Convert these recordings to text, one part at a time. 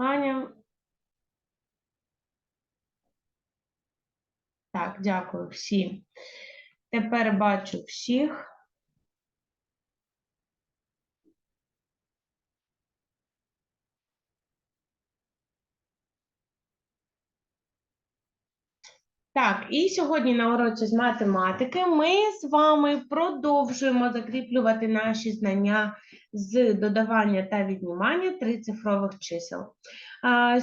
Аня. Так, дякую всім. Тепер бачу всіх. Так, і сьогодні на уроці з математики ми з вами продовжуємо закріплювати наші знання з додавання та віднімання трицифрових чисел.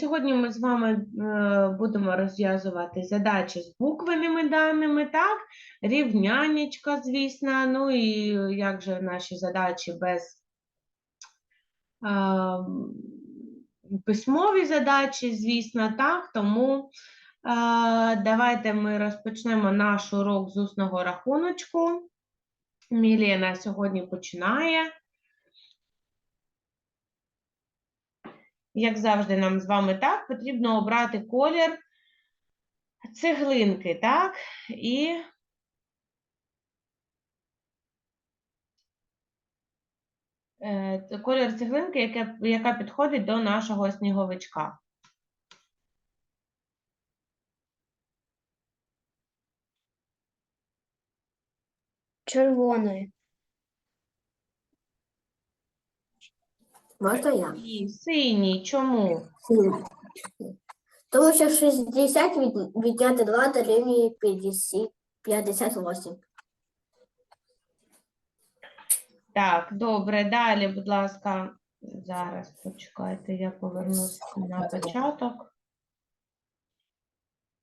Сьогодні ми з вами е, будемо розв'язувати задачі з буквеними даними, так, рівнянечка, звісно, ну і як же наші задачі без письмові задачі, звісно, так, тому. Давайте ми розпочнемо наш урок з усного рахуночку. Мілена сьогодні починає. Як завжди, нам з вами так потрібно обрати колір цеглинки, так? І е, колір цеглинки, яка підходить до нашого сніговичка. Червоної. Можна я? І синій. Чому? Тому що 60 від, відняти 2 дорівнює 50, 58. Так, добре, далі, будь ласка, зараз почекайте, я повернусь на початок.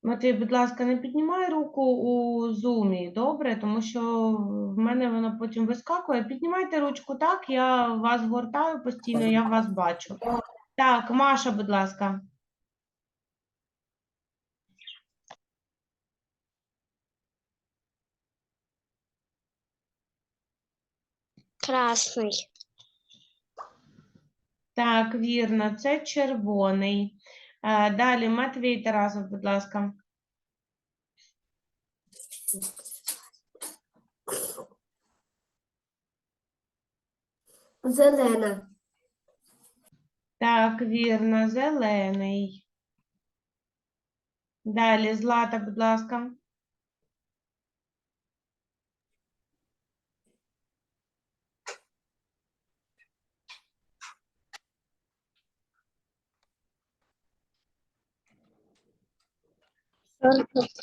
Матвій, будь ласка, не піднімай руку у зумі, добре, тому що в мене воно потім вискакує. Піднімайте ручку так, я вас гортаю постійно, я вас бачу. Так, Маша, будь ласка. Красний. Так, вірно, це червоний. Далі Матвій Тарасов, будь ласка. Зелена. Так, вірно, зелений. Далі Злата, будь ласка.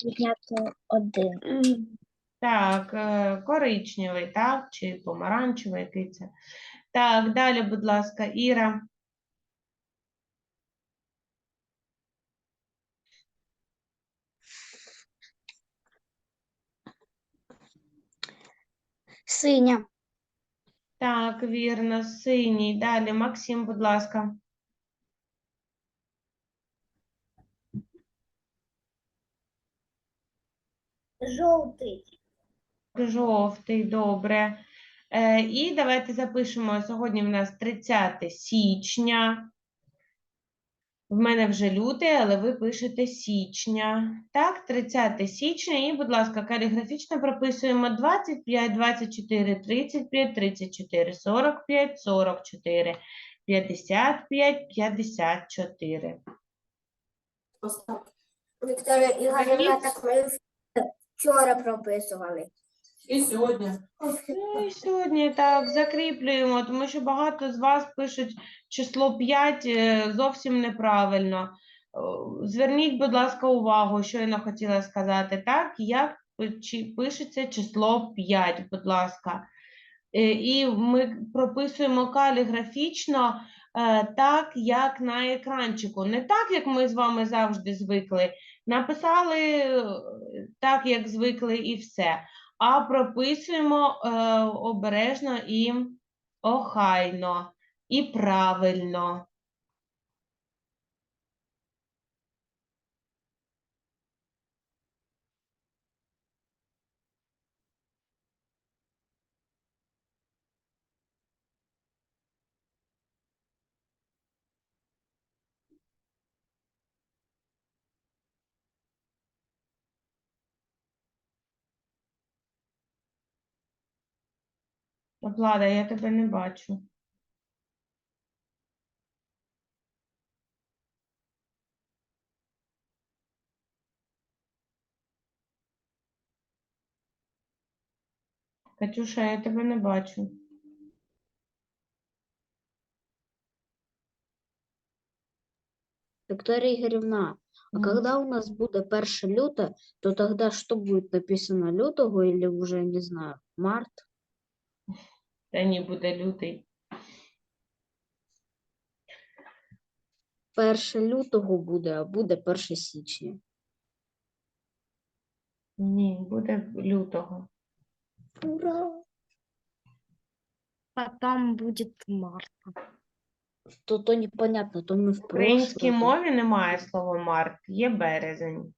Відняти один. Так, е, коричневий, так, чи помаранчевий, який це. Так, далі, будь ласка, Іра. Синя. Так, вірно, синій. Далі, Максим, будь ласка. Жовтий. Жовтий, добре. Е, і давайте запишемо. Сьогодні в нас 30 січня. В мене вже лютий, але ви пишете січня. Так, 30 січня. І, будь ласка, каліграфічно прописуємо 25, 24, 35, 34, 45, 44, 55, 54. Вікторія Ігорівна, так ми вчора прописували. І сьогодні. Ну і сьогодні так закріплюємо, тому що багато з вас пишуть число 5 е, зовсім неправильно. Зверніть, будь ласка, увагу, що я хотіла сказати, так, як пишеться число 5, будь ласка. Е, І ми прописуємо каліграфічно е, так, як на екранчику. Не так, як ми з вами завжди звикли. Написали е, так, як звикли, і все а прописуємо е, обережно і охайно, і правильно. Влада, я тебе не бачу. Катюша, я тебе не бачу. Виктория Игоревна, а когда у нас будет 1 люта, то тогда что будет написано лютого или уже, не знаю, март? Та ні, буде лютий. 1 лютого буде, а буде 1 січня. Ні, буде лютого. Ура! Потом будет март. То, то непонятно, то мы в В українській мові немає слова март, є березень.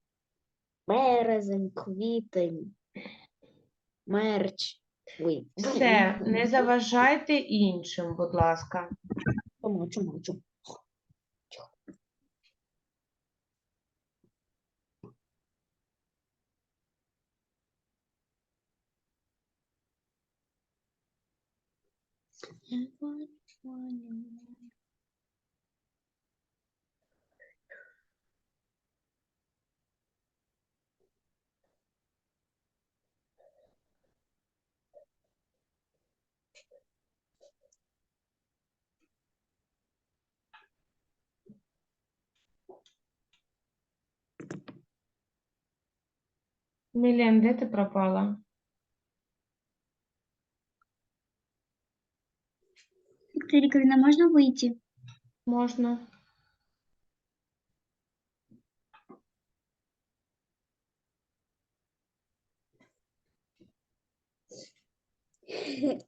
березень, квітень, мерч. Ой, Все, не заважайте іншим, будь ласка. Помовчу, мовчу. Мілен, де ти пропала? Виктория Игоревна, можно выйти? Можна.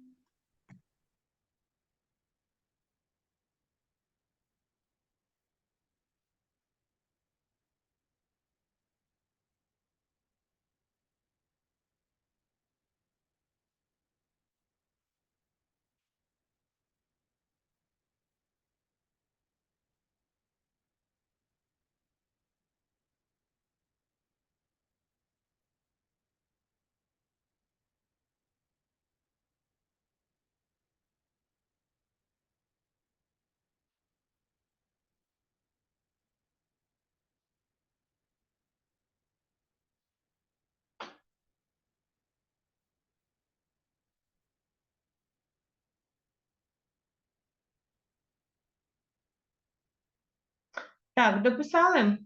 Так, дописали?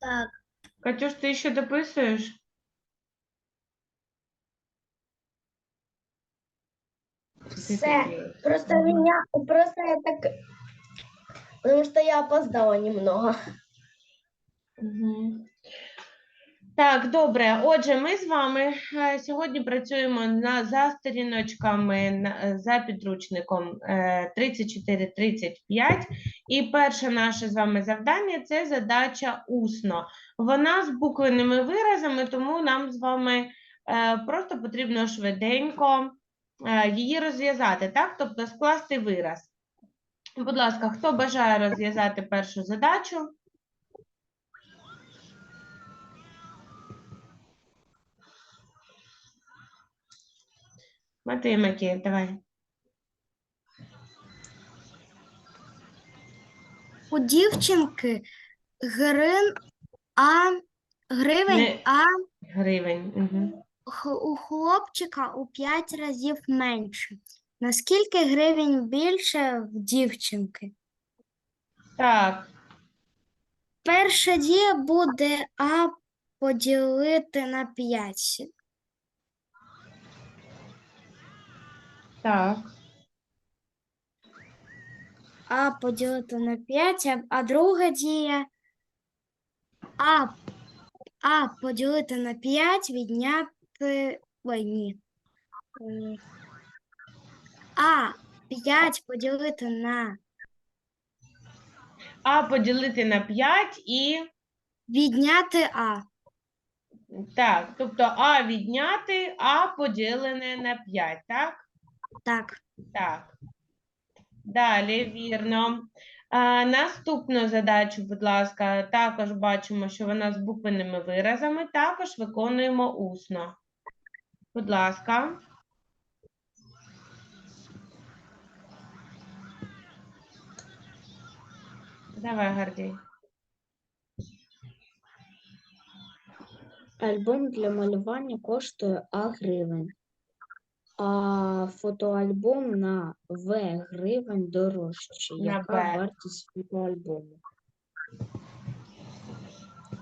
Так. Катюш, ти ще дописуєш? Все. Просто меня, просто я так, потому что я опоздала немного. Мгм. Так, добре. Отже, ми з вами е, сьогодні працюємо на, за сторіночками на- е, за підручником е, 34-35. І перше наше з вами завдання це задача усно. Вона з буквенними виразами, тому нам з вами е, просто потрібно швиденько е, її розв'язати, так? Тобто скласти вираз. Будь ласка, хто бажає розв'язати першу задачу? Матвій Макеєв, давай. У дівчинки грин, а гривень, Не- а Гривень. Угу. х- у хлопчика у 5 разів менше. Наскільки гривень більше в дівчинки? Так, Перша дія буде А поділити на 5. Так. А поділити на 5, а, а друга дія А, а поділити на 5, відняти. Ой, ні. Е, А 5 поділити на А поділити на 5 і відняти А. так. Тобто А відняти, А поділене на 5, так? Так. Так. Далі, вірно. А, наступну задачу, будь ласка, також бачимо, що вона з буквенними виразами, також виконуємо усно. Будь ласка. Давай, Гордій. Альбом для малювання коштує А гривень, а фотоальбом на В гривень дорожче. На Яка В. вартість фотоальбому?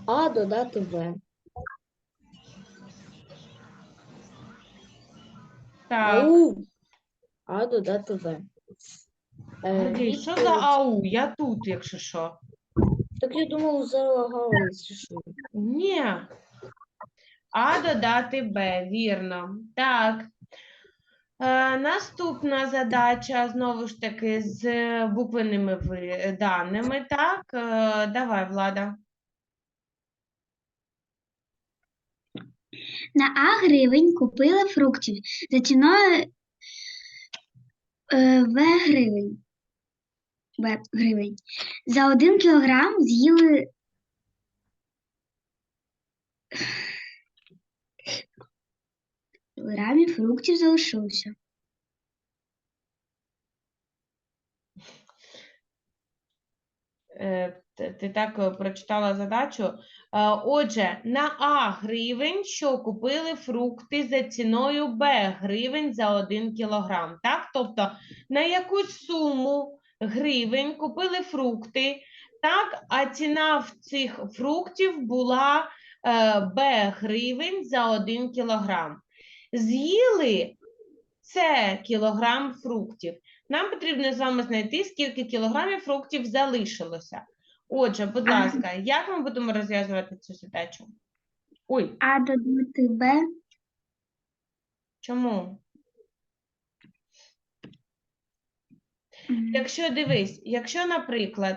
А додати В. Так, Ау! А додати В. Е, що за відповідь- ау? Я тут, якщо що. Так я думала, залагалось. чи що. Ні. А додати Б, вірно. Так. Е, наступна задача, знову ж таки, з буквенними ви- даними. Так, е, давай, Влада. На А гривень купили фруктів за ціною е, В гривень. В гривень. За один кілограм з'їли кілограмів фруктів залишилося. Е, Ти так е, прочитала задачу. Е, Отже, на А гривень, що купили фрукти за ціною Б гривень за 1 кілограм. Так? Тобто на якусь суму гривень купили фрукти, так? а ціна в цих фруктів була Б гривень за 1 кілограм. З'їли це кілограм фруктів. Нам потрібно з вами знайти, скільки кілограмів фруктів залишилося. Отже, будь ласка, як ми будемо розв'язувати цю задачу? Ой, А додати Б чому? Якщо дивись, якщо, наприклад,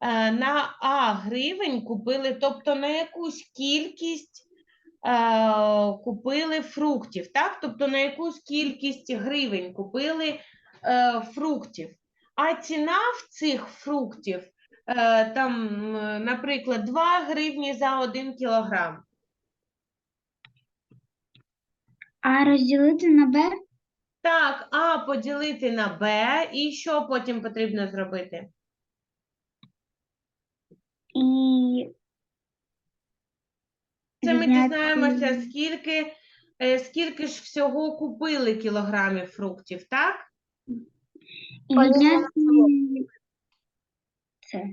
е, на А гривень купили, тобто на якусь кількість купили фруктів, так? Тобто на якусь кількість гривень купили е, фруктів. А ціна в цих фруктів, е, там, наприклад, 2 гривні за 1 кілограм. А розділити на Б Так, А поділити на Б, і що потім потрібно зробити? і Це ми відняти- дізнаємося, скільки, е, скільки ж всього купили кілограмів фруктів, так? і відняти це.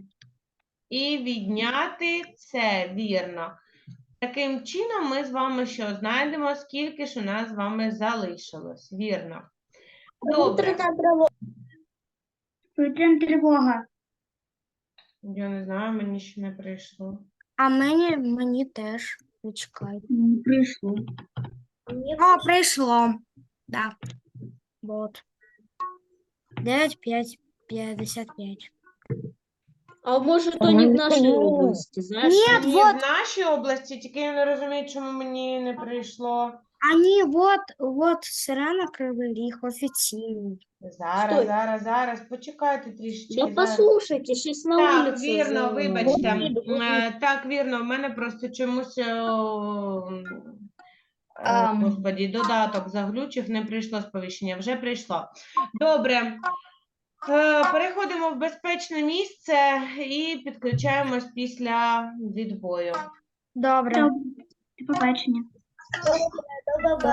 І відняти це, вірно. Таким чином ми з вами що знайдемо, скільки ж у нас з вами залишилось, вірно. Добре, тривога. я не знаю, мені ще не прийшло. А мені, мені теж. Почекай. Не прийшло. О, прийшло. Да. Вот. 9, 5, 55. А може, то не в нашій області, знаєш? Нет, Ні, вот, в нашій області, тільки я не розумію, чому мені не прийшло. Они, вот, вот, Сирена Кривий Ріг, офіційний. Зараз, Стой. зараз, зараз, почекайте трішечки. Да зараз. послушайте, щось на Так, вулиці. вірно, за- вибачте. Е, Так, вірно, в мене просто чомусь, о, е, Ам. господі, додаток заглючив, не прийшло сповіщення, вже прийшло. Добре. Е, Переходимо в безпечне місце і підключаємось після відбою. Добре. До побачення. До